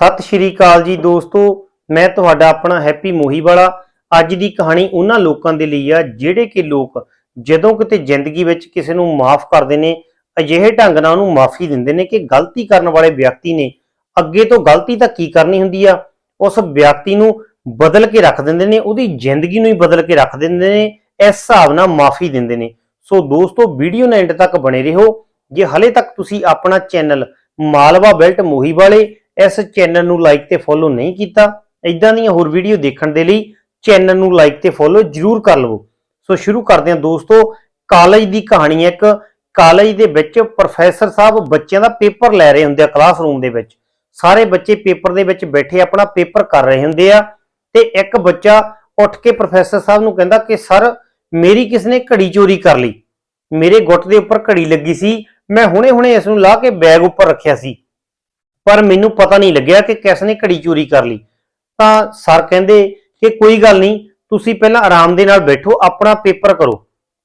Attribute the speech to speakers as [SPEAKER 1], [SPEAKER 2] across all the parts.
[SPEAKER 1] ਸਤਿ ਸ਼੍ਰੀ ਅਕਾਲ ਜੀ ਦੋਸਤੋ, ਮੈਂ ਤੁਹਾਡਾ ਆਪਣਾ ਹੈਪੀ ਮੋਹੀ ਵਾਲਾ ਅੱਜ ਦੀ ਕਹਾਣੀ ਉਹਨਾਂ ਲੋਕਾਂ ਦੇ ਲਈ ਆ, ਜਿਹੜੇ ਕਿ ਲੋਕ ਜਦੋਂ ਕਿਤੇ ਜ਼ਿੰਦਗੀ ਵਿੱਚ ਕਿਸੇ ਨੂੰ ਮਾਫ ਕਰਦੇ ਨੇ, ਅਜਿਹੇ ਢੰਗ ਨਾਲ ਉਹਨੂੰ ਮਾਫੀ ਦਿੰਦੇ ਨੇ ਕਿ ਗਲਤੀ ਕਰਨ ਵਾਲੇ ਵਿਅਕਤੀ ਨੇ, ਅੱਗੇ ਤੋਂ ਗਲਤੀ ਤਾਂ ਕੀ ਕਰਨੀ ਹੁੰਦੀ ਆ? ਉਸ ਵਿਅਕਤੀ ਨੂੰ ਬਦਲ ਕੇ ਰੱਖ ਦਿੰਦੇ ਨੇ, ਉਹਦੀ ਜ਼ਿੰਦਗੀ ਨੂੰ ਹੀ ਬਦਲ ਕੇ ਰੱਖ ਦਿੰਦੇ ਨੇ, ਇਸ ਹਿਸਾਬ ਨਾਲ ਮਾਫੀ ਦਿੰਦੇ ਨੇ। ਸੋ ਦੋਸਤੋ, ਵੀਡੀਓ ਨਾਲ ਐਂਡ ਤੱਕ ਬਣੇ ਰਹੋ। ਜੇ ਹਲੇ ਤੱਕ ਤੁਸੀਂ ਆਪਣਾ ਚੈਨਲ ਮਾਲਵਾ ਬੈਲਟ ਮੋਹੀ ਵਾਲੇ ਇਸ ਚੈਨਲ ਨੂੰ ਲਾਈਕ ਤੇ ਫੋਲੋ ਨਹੀਂ ਕੀਤਾ ਇਦਾਂ ਦੀਆਂ ਹੋਰ ਵੀਡੀਓ ਦੇਖਣ ਦੇ ਲਈ ਚੈਨਲ ਨੂੰ ਲਾਈਕ ਤੇ ਫੋਲੋ ਜਰੂਰ ਕਰ ਲਵੋ। ਸੋ ਸ਼ੁਰੂ ਕਰਦੇ ਹਾਂ ਦੋਸਤੋ, ਕਾਲਜ ਦੀ ਕਹਾਣੀ ਹੈ ਇੱਕ। ਕਾਲਜ ਦੇ ਵਿੱਚ ਪ੍ਰੋਫੈਸਰ ਸਾਹਿਬ ਬੱਚਿਆਂ ਦਾ ਪੇਪਰ ਲੈ ਰਹੇ ਹੁੰਦੇ ਆ ਕਲਾਸਰੂਮ ਦੇ ਵਿੱਚ। ਸਾਰੇ ਬੱਚੇ ਪੇਪਰ ਦੇ ਵਿੱਚ ਬੈਠੇ ਆਪਣਾ ਪੇਪਰ ਕਰ ਰਹੇ ਹੁੰਦੇ ਆ। ਤੇ ਇੱਕ ਬੱਚਾ ਉੱਠ ਕੇ ਪ੍ਰੋਫੈਸਰ ਸਾਹਿਬ ਨੂੰ ਕਹਿੰਦਾ ਕਿ, ਸਰ, ਮੇਰੀ ਕਿਸ ਨੇ ਘੜੀ ਚੋਰੀ ਕਰ ਲਈ? ਮੇਰੇ ਗੁੱਟ ਦੇ ਉੱਪਰ ਘੜੀ ਲੱਗੀ ਸੀ। ਮੈਂ ਹੁਣੇ-ਹੁਣੇ ਇਸ ਨੂੰ ਲਾ ਕੇ ਬੈਗ ਉੱਪਰ ਰੱਖਿਆ ਸੀ। ਪਰ ਮੈਨੂੰ ਪਤਾ ਨਹੀਂ ਲੱਗਿਆ ਕਿ ਕਿਸ ਨੇ ਘੜੀ ਚੋਰੀ ਕਰ ਲਈ। ਤਾਂ ਸਰ ਕਹਿੰਦੇ ਕਿ ਕੋਈ ਗੱਲ ਨਹੀਂ, ਤੁਸੀਂ ਪਹਿਲਾਂ ਆਰਾਮ ਦੇ ਨਾਲ ਬੈਠੋ, ਆਪਣਾ ਪੇਪਰ ਕਰੋ।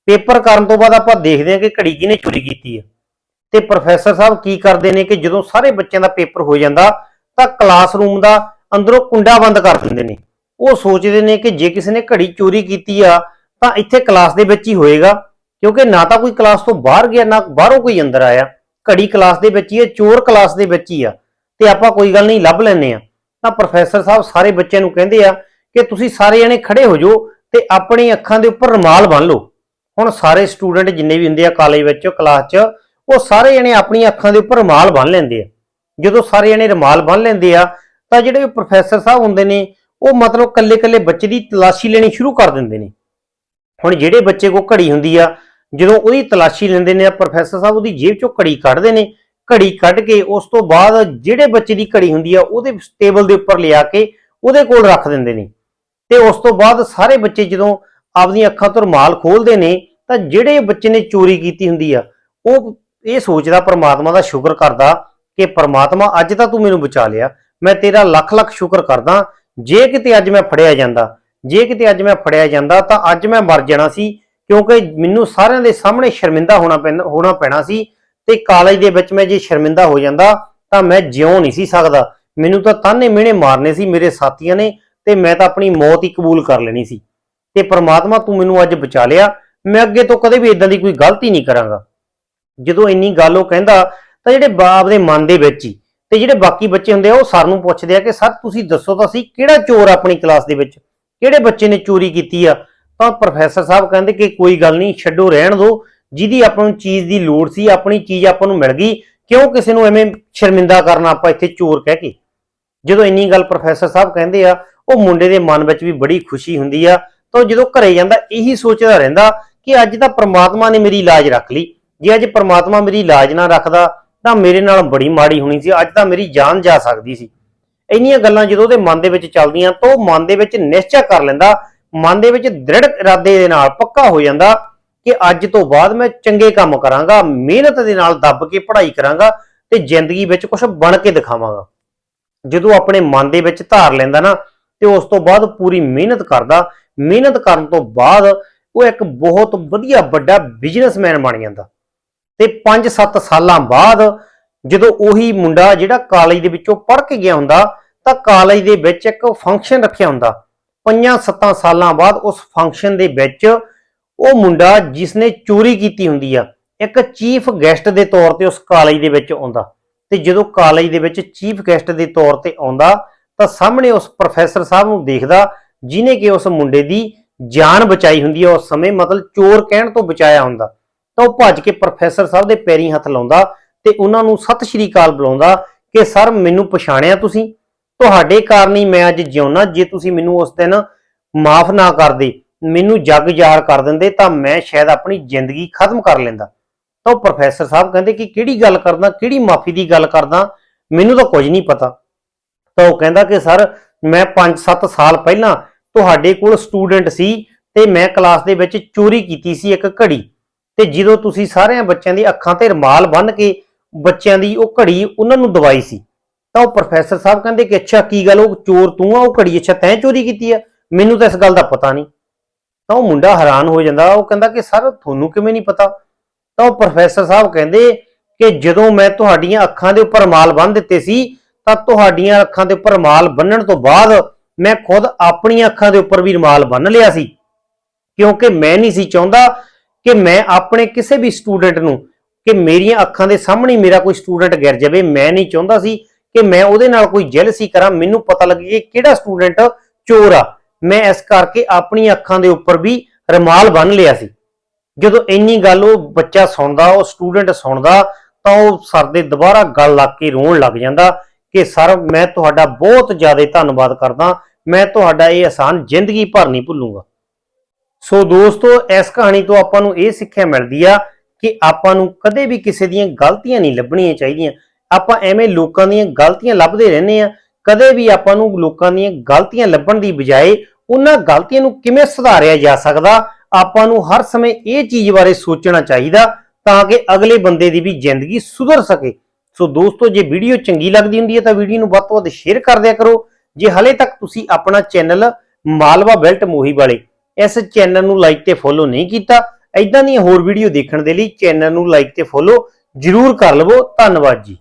[SPEAKER 1] ਪੇਪਰ ਕਰਨ ਤੋਂ ਬਾਅਦ ਆਪਾਂ ਦੇਖਦੇ ਹਾਂ ਕਿ ਘੜੀ ਕਿਹਨੇ ਚੋਰੀ ਕੀਤੀ ਹੈ ਤੇ ਪ੍ਰੋਫੈਸਰ ਸਾਹਿਬ ਕੀ ਕਰਦੇ ਨੇ ਕਿ ਜਦੋਂ ਸਾਰੇ ਬੱਚਿਆਂ ਦਾ ਪੇਪਰ ਹੋ ਜਾਂਦਾ, ਤਾਂ ਕਲਾਸਰੂਮ ਦਾ ਅੰਦਰੋਂ ਕੁੰਡਾ ਬੰਦ ਕਰ ਦਿੰਦੇ ਨੇ। ਉਹ ਸੋਚਦੇ ਨੇ ਕਿ ਜੇ ਕਿਸੇ ਨੇ ਘੜੀ ਚੋਰੀ ਕੀਤੀ ਆ, ਤਾਂ ਇੱਥੇ ਕਲਾਸ ਦੇ ਵਿੱਚ ਹੀ ਹੋਏਗਾ, ਕਿਉਂਕਿ ਨਾ ਤਾਂ ਕੋਈ ਕਲਾਸ ਤੋਂ ਬਾਹਰ ਗਿਆ, ਨਾ ਬਾਹਰੋਂ ਕੋਈ ਅੰਦਰ ਆਇਆ। ਘੜੀ ਕਲਾਸ ਦੇ ਵਿੱਚ ਹੀ ਹੈ, ਚੋਰ ਕਲਾਸ ਦੇ ਵਿੱਚ ਹੀ ਆ। ਤੇ ਆਪਾਂ ਕੋਈ ਗੱਲ ਨਹੀਂ, ਲੱਭ ਲੈਨੇ ਆ ਤਾਂ ਪ੍ਰੋਫੈਸਰ ਸਾਹਿਬ ਸਾਰੇ ਬੱਚਿਆਂ ਨੂੰ ਕਹਿੰਦੇ ਆ ਕਿ ਤੁਸੀਂ ਸਾਰੇ ਜਣੇ ਖੜੇ ਹੋ ਜਾਓ ਤੇ ਆਪਣੀ ਅੱਖਾਂ ਦੇ ਉੱਪਰ ਰੁਮਾਲ ਬੰਨ ਲਓ। ਹੁਣ ਸਾਰੇ ਸਟੂਡੈਂਟ ਜਿੰਨੇ ਵੀ ਹੁੰਦੇ ਆ ਕਾਲਜ ਵਿੱਚ, ਕਲਾਸ 'ਚ, ਉਹ ਸਾਰੇ ਜਣੇ ਆਪਣੀਆਂ ਅੱਖਾਂ ਦੇ ਉੱਪਰ ਰੁਮਾਲ ਬੰਨ ਲੈਂਦੇ ਆ। ਜਦੋਂ ਸਾਰੇ ਜਣੇ ਰੁਮਾਲ ਬੰਨ ਲੈਂਦੇ ਆ, ਤਾਂ ਜਿਹੜੇ ਪ੍ਰੋਫੈਸਰ ਸਾਹਿਬ ਹੁੰਦੇ ਨੇ, ਉਹ ਮਤਲਬ ਕੱਲੇ-ਕੱਲੇ ਬੱਚੇ ਦੀ ਤਲਾਸ਼ੀ ਲੈਣੀ ਸ਼ੁਰੂ ਕਰ ਦਿੰਦੇ ਨੇ। ਹੁਣ ਜਿਹੜੇ ਬੱਚੇ ਕੋ ਘੜੀ ਹੁੰਦੀ ਆ, ਜਦੋਂ ਉਹਦੀ ਤਲਾਸ਼ੀ ਲੈਂਦੇ ਨੇ, ਪ੍ਰੋਫੈਸਰ ਸਾਹਿਬ ਉਹਦੀ ਜੇਬ ਚੋਂ ਘੜੀ ਕੱਢਦੇ ਨੇ ਘੜੀ ਕੱਢ ਕੇ ਉਸ ਤੋਂ ਬਾਅਦ ਜਿਹੜੇ ਬੱਚੇ ਦੀ ਘੜੀ ਹੁੰਦੀ ਆ, ਉਹਦੇ ਟੇਬਲ ਦੇ ਉੱਪਰ ਲਿਆ ਕੇ ਉਹਦੇ ਕੋਲ ਰੱਖ ਦਿੰਦੇ ਨੇ। ਤੇ ਉਸ ਤੋਂ ਬਾਅਦ ਸਾਰੇ ਬੱਚੇ ਜਦੋਂ ਆਪਦੀਆਂ ਅੱਖਾਂ ਤੋਂ ਰੁਮਾਲ ਖੋਲਦੇ ਨੇ, ਤਾਂ ਜਿਹੜੇ ਬੱਚੇ ਨੇ ਚੋਰੀ ਕੀਤੀ ਹੁੰਦੀ ਆ, ਉਹ ਇਹ ਸੋਚਦਾ ਪ੍ਰਮਾਤਮਾ ਦਾ ਸ਼ੁਕਰ ਕਰਦਾ ਕਿ ਪ੍ਰਮਾਤਮਾ ਅੱਜ ਤਾਂ ਤੂੰ ਮੈਨੂੰ ਬਚਾ ਲਿਆ। ਮੈਂ ਤੇਰਾ ਲੱਖ ਲੱਖ ਸ਼ੁਕਰ ਕਰਦਾ, ਜੇ ਕਿਤੇ ਅੱਜ ਮੈਂ ਫੜਿਆ ਜਾਂਦਾ, ਜੇ ਕਿਤੇ ਅੱਜ ਮੈਂ ਫੜਿਆ ਜਾਂਦਾ, ਤਾਂ ਅੱਜ ਮੈਂ ਮਰ ਜਾਣਾ ਸੀ, ਕਿਉਂਕਿ ਮੈਨੂੰ ਸਾਰਿਆਂ ਦੇ ਸਾਹਮਣੇ ਸ਼ਰਮਿੰਦਾ ਹੋਣਾ ਪੈਣਾ ਹੋਣਾ ਪੈਣਾ ਸੀ। ਤੇ ਕਾਲਜ ਦੇ ਵਿੱਚ ਮੈਂ ਜੇ ਸ਼ਰਮਿੰਦਾ ਹੋ ਜਾਂਦਾ, ਤਾਂ ਮੈਂ ਜਿਉਂ ਨਹੀਂ ਸੀ ਸਕਦਾ। ਮੈਨੂੰ ਤਾਂ ਤਾਨੇ ਮਿਹਣੇ ਮਾਰਨੇ ਸੀ ਮੇਰੇ ਸਾਥੀਆਂ ਨੇ ਤੇ ਮੈਂ ਤਾਂ ਆਪਣੀ ਮੌਤ ਹੀ ਕਬੂਲ ਕਰ ਲੈਣੀ ਸੀ। ਤੇ ਪ੍ਰਮਾਤਮਾ ਤੂੰ ਮੈਨੂੰ ਅੱਜ ਬਚਾ ਲਿਆ, ਮੈਂ ਅੱਗੇ ਤੋਂ ਕਦੇ ਵੀ ਇਦਾਂ ਦੀ ਕੋਈ ਗਲਤੀ ਨਹੀਂ ਕਰਾਂਗਾ। ਜਦੋਂ ਇੰਨੀ ਗੱਲ ਉਹ ਕਹਿੰਦਾ, ਤਾਂ ਜਿਹੜੇ ਬਾਪ ਦੇ ਮਨ ਦੇ ਵਿੱਚ ਹੀ, ਤੇ ਜਿਹੜੇ ਬਾਕੀ ਬੱਚੇ ਹੁੰਦੇ ਆ, ਉਹ ਸਰ ਨੂੰ ਪੁੱਛਦੇ ਆ ਕਿ, ਸਰ, ਤੁਸੀਂ ਦੱਸੋ ਤਾਂ ਸੀ ਕਿਹੜਾ ਚੋਰ ਆਪਣੀ ਕਲਾਸ ਦੇ ਵਿੱਚ? ਕਿਹੜੇ ਬੱਚੇ ਨੇ ਚੋਰੀ ਕੀਤੀ ਆ? ਤਾਂ ਪ੍ਰੋਫੈਸਰ ਸਾਹਿਬ ਕਹਿੰਦੇ ਕਿ, ਕੋਈ ਗੱਲ ਨਹੀਂ, ਛੱਡੋ, ਰਹਿਣ ਦਿਓ। ਜਿਹਦੀ ਆਪਾਂ ਨੂੰ ਚੀਜ਼ ਦੀ ਲੋੜ ਸੀ, ਆਪਣੀ ਚੀਜ਼ ਆਪਾਂ ਨੂੰ ਮਿਲ ਗਈ, ਕਿਉਂ ਕਿਸੇ ਨੂੰ ਐਵੇਂ ਸ਼ਰਮਿੰਦਾ ਕਰਨਾ ਆਪਾਂ ਇੱਥੇ ਚੋਰ ਕਹਿ ਕੇ? ਜਦੋਂ ਇੰਨੀ ਗੱਲ ਪ੍ਰੋਫੈਸਰ ਸਾਹਿਬ ਕਹਿੰਦੇ ਆ, ਉਹ ਮੁੰਡੇ ਦੇ ਮਨ ਵਿੱਚ ਵੀ ਬੜੀ ਖੁਸ਼ੀ ਹੁੰਦੀ ਆ, ਤਾਂ ਜਦੋਂ ਘਰੇ ਜਾਂਦਾ, ਇਹੀ ਸੋਚਦਾ ਰਹਿੰਦਾ ਕਿ ਅੱਜ ਤਾਂ ਪ੍ਰਮਾਤਮਾ ਨੇ ਮੇਰੀ ਲਾਜ ਰੱਖ ਲਈ। ਜੇ ਅੱਜ ਪ੍ਰਮਾਤਮਾ ਮੇਰੀ ਲਾਜ ਨਾ ਰੱਖਦਾ, ਤਾਂ ਮੇਰੇ ਨਾਲ ਬੜੀ ਮਾੜੀ ਹੋਣੀ ਸੀ, ਅੱਜ ਤਾਂ ਮੇਰੀ ਜਾਨ ਜਾ ਸਕਦੀ ਸੀ। ਇੰਨੀਆਂ ਗੱਲਾਂ ਜਦੋਂ ਉਹਦੇ ਮਨ ਦੇ ਵਿੱਚ ਚੱਲਦੀਆਂ, ਤਾਂ ਉਹ ਮਨ ਦੇ ਵਿੱਚ ਨਿਸ਼ਚੈ ਕਰ ਲੈਂਦਾ, ਮਨ ਦੇ ਵਿੱਚ ਦ੍ਰਿੜ ਇਰਾਦੇ ਦੇ ਨਾਲ ਪੱਕਾ ਹੋ ਜਾਂਦਾ ਕਿ ਅੱਜ ਤੋਂ ਬਾਅਦ ਮੈਂ ਚੰਗੇ ਕੰਮ ਕਰਾਂਗਾ, ਮਿਹਨਤ ਦੇ ਨਾਲ ਦੱਬ ਕੇ ਪੜ੍ਹਾਈ ਕਰਾਂਗਾ ਤੇ ਜ਼ਿੰਦਗੀ ਵਿੱਚ ਕੁਝ ਬਣ ਕੇ ਦਿਖਾਵਾਂਗਾ। ਜਦੋਂ ਆਪਣੇ ਮਨ ਦੇ ਵਿੱਚ ਧਾਰ ਲੈਂਦਾ ਨਾ, ਤੇ ਉਸ ਤੋਂ ਬਾਅਦ ਪੂਰੀ ਮਿਹਨਤ ਕਰਦਾ। ਮਿਹਨਤ ਕਰਨ ਤੋਂ ਬਾਅਦ ਉਹ ਇੱਕ ਬਹੁਤ ਵਧੀਆ ਵੱਡਾ ਬਿਜ਼ਨਸਮੈਨ ਬਣ ਜਾਂਦਾ। ਤੇ 5-7 ਸਾਲਾਂ ਬਾਅਦ ਜਦੋਂ ਉਹੀ ਮੁੰਡਾ ਜਿਹੜਾ ਕਾਲਜ ਦੇ ਵਿੱਚੋਂ ਪੜ੍ਹ ਕੇ ਗਿਆ ਹੁੰਦਾ, ਤਾਂ ਕਾਲਜ ਦੇ ਵਿੱਚ ਇੱਕ ਫੰਕਸ਼ਨ ਰੱਖਿਆ ਹੁੰਦਾ। 5-7 ਸਾਲਾਂ ਬਾਅਦ ਉਸ ਫੰਕਸ਼ਨ ਦੇ ਵਿੱਚ ਉਹ ਮੁੰਡਾ ਜਿਸ ਨੇ ਚੋਰੀ ਕੀਤੀ ਹੁੰਦੀ ਆ, ਇੱਕ ਚੀਫ ਗੈਸਟ ਦੇ ਤੌਰ ਤੇ ਉਸ ਕਾਲਜ ਦੇ ਵਿੱਚ ਆਉਂਦਾ। ਤੇ ਜਦੋਂ ਕਾਲਜ ਦੇ ਵਿੱਚ ਚੀਫ ਗੈਸਟ ਦੇ ਤੌਰ ਤੇ ਆਉਂਦਾ, ਤਾਂ ਸਾਹਮਣੇ ਉਸ ਪ੍ਰੋਫੈਸਰ ਸਾਹਿਬ ਨੂੰ ਦੇਖਦਾ, ਜਿਨੇ ਕਿ ਉਸ ਮੁੰਡੇ ਦੀ ਜਾਨ ਬਚਾਈ ਹੁੰਦੀ ਹੈ ਉਸ ਸਮੇਂ ਮਤਲਬ ਚੋਰ ਕਹਿਣ ਤੋਂ ਬਚਾਇਆ ਹੁੰਦਾ। ਤਾਂ ਉਹ ਭੱਜ ਕੇ ਪ੍ਰੋਫੈਸਰ ਸਾਹਿਬ ਦੇ ਪੈਰੀਂ ਹੱਥ ਲਾਉਂਦਾ ਤੇ ਉਹਨਾਂ ਨੂੰ ਸਤਿ ਸ਼੍ਰੀ ਅਕਾਲ ਬੁਲਾਉਂਦਾ ਕਿ, ਸਰ, ਮੈਨੂੰ ਪਛਾਣਿਆ ਤੁਸੀਂ? ਤੁਹਾਡੇ ਕਾਰਨ ਹੀ ਮੈਂ ਅੱਜ ਜਿਉਣਾ ਜੇ ਤੁਸੀਂ ਮੈਨੂੰ ਉਸ ਦਿਨ ਮਾਫ ਨਾ ਕਰਦੇ ਮੈਨੂੰ ਜੱਗ ਜ਼ਾਰ ਕਰ ਦਿੰਦੇ ਤਾਂ ਮੈਂ ਸ਼ਾਇਦ ਆਪਣੀ ਜ਼ਿੰਦਗੀ ਖਤਮ ਕਰ ਲੈਂਦਾ। ਤਾਂ ਉਹ ਪ੍ਰੋਫੈਸਰ ਸਾਹਿਬ ਕਹਿੰਦੇ ਕਿ ਕਿਹੜੀ ਗੱਲ ਕਰਦਾ, ਕਿਹੜੀ ਮਾਫੀ ਦੀ ਗੱਲ ਕਰਦਾ, ਮੈਨੂੰ ਤਾਂ ਕੁਝ ਨਹੀਂ ਪਤਾ। ਤਾਂ ਉਹ ਕਹਿੰਦਾ ਕਿ ਸਰ, ਮੈਂ 5-7 ਸਾਲ ਪਹਿਲਾਂ ਤੁਹਾਡੇ ਕੋਲ ਸਟੂਡੈਂਟ ਸੀ ਤੇ ਮੈਂ ਕਲਾਸ ਦੇ ਵਿੱਚ ਚੋਰੀ ਕੀਤੀ ਸੀ ਇੱਕ ਘੜੀ। ਤੇ ਜਦੋਂ ਤੁਸੀਂ ਸਾਰਿਆਂ ਬੱਚਿਆਂ ਦੀ ਅੱਖਾਂ ਤੇ ਰਮਾਲ ਬੰਨ੍ਹ ਕੇ ਬੱਚਿਆਂ ਦੀ ਉਹ ਘੜੀ ਉਹਨਾਂ ਨੂੰ ਦਵਾਈ ਸੀ, ਤਾਂ ਉਹ ਪ੍ਰੋਫੈਸਰ ਸਾਹਿਬ ਕਹਿੰਦੇ ਕਿ ਅੱਛਾ, ਕੀ ਗੱਲ, ਉਹ ਚੋਰ ਤੂੰ ਆ, ਉਹ ਘੜੀ ਅੱਛਾ ਤੈਂ ਚੋਰੀ ਕੀਤੀ ਆ? ਮੈਨੂੰ ਤਾਂ ਇਸ ਗੱਲ ਦਾ ਪਤਾ ਨਹੀਂ। ਤਾਂ ਉਹ ਮੁੰਡਾ ਹੈਰਾਨ ਹੋ ਜਾਂਦਾ, ਉਹ ਕਹਿੰਦਾ ਕਿ ਸਰ ਤੁਹਾਨੂੰ ਕਿਵੇਂ ਨਹੀਂ ਪਤਾ? ਤਾਂ ਉਹ ਪ੍ਰੋਫੈਸਰ ਸਾਹਿਬ ਕਹਿੰਦੇ ਕਿ ਜਦੋਂ ਮੈਂ ਤੁਹਾਡੀਆਂ ਅੱਖਾਂ ਦੇ ਉੱਪਰ ਰਮਾਲ ਬੰਨ ਦਿੱਤੇ ਸੀ, ਤਾਂ ਤੁਹਾਡੀਆਂ ਅੱਖਾਂ ਦੇ ਉੱਪਰ ਰੁਮਾਲ ਬੰਨਣ ਤੋਂ ਬਾਅਦ ਮੈਂ ਖੁਦ ਆਪਣੀਆਂ ਅੱਖਾਂ ਦੇ ਉੱਪਰ ਵੀ ਰੁਮਾਲ ਬੰਨ ਲਿਆ ਸੀ। ਕਿਉਂਕਿ ਮੈਂ ਨਹੀਂ ਸੀ ਚਾਹੁੰਦਾ ਕਿ ਮੈਂ ਆਪਣੇ ਕਿਸੇ ਵੀ ਸਟੂਡੈਂਟ ਨੂੰ ਕਿ ਮੇਰੀਆਂ ਅੱਖਾਂ ਦੇ ਸਾਹਮਣੇ ਮੇਰਾ ਕੋਈ ਸਟੂਡੈਂਟ ਗਿਰ ਜਾਵੇ, ਮੈਂ ਨਹੀਂ ਚਾਹੁੰਦਾ ਸੀ ਕਿ ਮੈਂ ਉਹਦੇ ਨਾਲ ਕੋਈ ਜੈਲਸੀ ਕਰਾਂ। ਮੈਨੂੰ ਪਤਾ ਲੱਗੇ ਕਿ ਕਿਹੜਾ ਸਟੂਡੈਂਟ ਚੋਰ ਆ। ਮੈਂ ਇਸ ਕਰਕੇ ਆਪਣੀ ਅੱਖਾਂ ਦੇ ਉੱਪਰ ਵੀ ਰੁਮਾਲ ਬੰਨ ਲਿਆ ਸੀ। ਜਦੋਂ ਇੰਨੀ ਗੱਲ ਉਹ ਬੱਚਾ ਸੁਣਦਾ, ਉਹ ਸਟੂਡੈਂਟ ਸੁਣਦਾ, ਤਾਂ ਉਹ ਸਰ ਦੇ ਦੁਬਾਰਾ ਗੱਲ ਲੱਗ ਕੇ ਰੋਣ ਲੱਗ ਜਾਂਦਾ ਕਿ ਸਰ, ਮੈਂ ਤੁਹਾਡਾ ਬਹੁਤ ਜ਼ਿਆਦਾ ਧੰਨਵਾਦ ਕਰਦਾ, ਮੈਂ ਤੁਹਾਡਾ ਇਹ ਆਸਾਨ ਜ਼ਿੰਦਗੀ ਭਰ ਨਹੀਂ ਭੁੱਲੂੰਗਾ। ਸੋ ਦੋਸਤੋ, ਇਸ ਕਹਾਣੀ ਤੋਂ ਆਪਾਂ ਨੂੰ ਇਹ ਸਿੱਖਿਆ ਮਿਲਦੀ ਆ ਕਿ ਆਪਾਂ ਨੂੰ ਕਦੇ ਵੀ ਕਿਸੇ ਦੀਆਂ ਗਲਤੀਆਂ ਨਹੀਂ ਲੱਭਣੀਆਂ ਚਾਹੀਦੀਆਂ। ਆਪਾਂ ਐਵੇਂ ਲੋਕਾਂ ਦੀਆਂ ਗਲਤੀਆਂ ਲੱਭਦੇ ਰਹਿੰਦੇ ਆ। ਕਦੇ ਵੀ ਆਪਾਂ ਨੂੰ ਲੋਕਾਂ ਦੀਆਂ ਗਲਤੀਆਂ ਲੱਭਣ ਦੀ ਬਜਾਏ ਉਹਨਾਂ ਗਲਤੀਆਂ ਨੂੰ ਕਿਵੇਂ ਸੁਧਾਰਿਆ ਜਾ ਸਕਦਾ, ਆਪਾਂ ਨੂੰ ਹਰ ਸਮੇਂ ਇਹ ਚੀਜ਼ ਬਾਰੇ ਸੋਚਣਾ ਚਾਹੀਦਾ ਤਾਂ ਕਿ ਅਗਲੇ ਬੰਦੇ ਦੀ ਵੀ ਜ਼ਿੰਦਗੀ ਸੁਧਰ ਸਕੇ। ਸੋ ਦੋਸਤੋ, ਜੇ ਵੀਡੀਓ ਚੰਗੀ ਲੱਗਦੀ ਹੁੰਦੀ ਹੈ ਤਾਂ ਵੀਡੀਓ ਨੂੰ ਵੱਧ ਤੋਂ ਵੱਧ ਸ਼ੇਅਰ ਕਰ ਦਿਆ ਕਰੋ। ਜੇ ਹਲੇ ਤੱਕ ਤੁਸੀਂ ਆਪਣਾ ਚੈਨਲ ਮਾਲਵਾ ਬੈਲਟ ਮੋਹੀ ਵਾਲੇ ਇਸ ਚੈਨਲ ਨੂੰ ਲਾਈਕ ਤੇ ਫੋਲੋ ਨਹੀਂ ਕੀਤਾ ਐਦਾਂ ਦੀਆਂ ਹੋਰ ਵੀਡੀਓ ਦੇਖਣ ਦੇ ਲਈ ਚੈਨਲ ਨੂੰ ਲਾਈਕ ਤੇ ਫੋਲੋ ਜਰੂਰ ਕਰ ਲਵੋ। ਧੰਨਵਾਦ ਜੀ।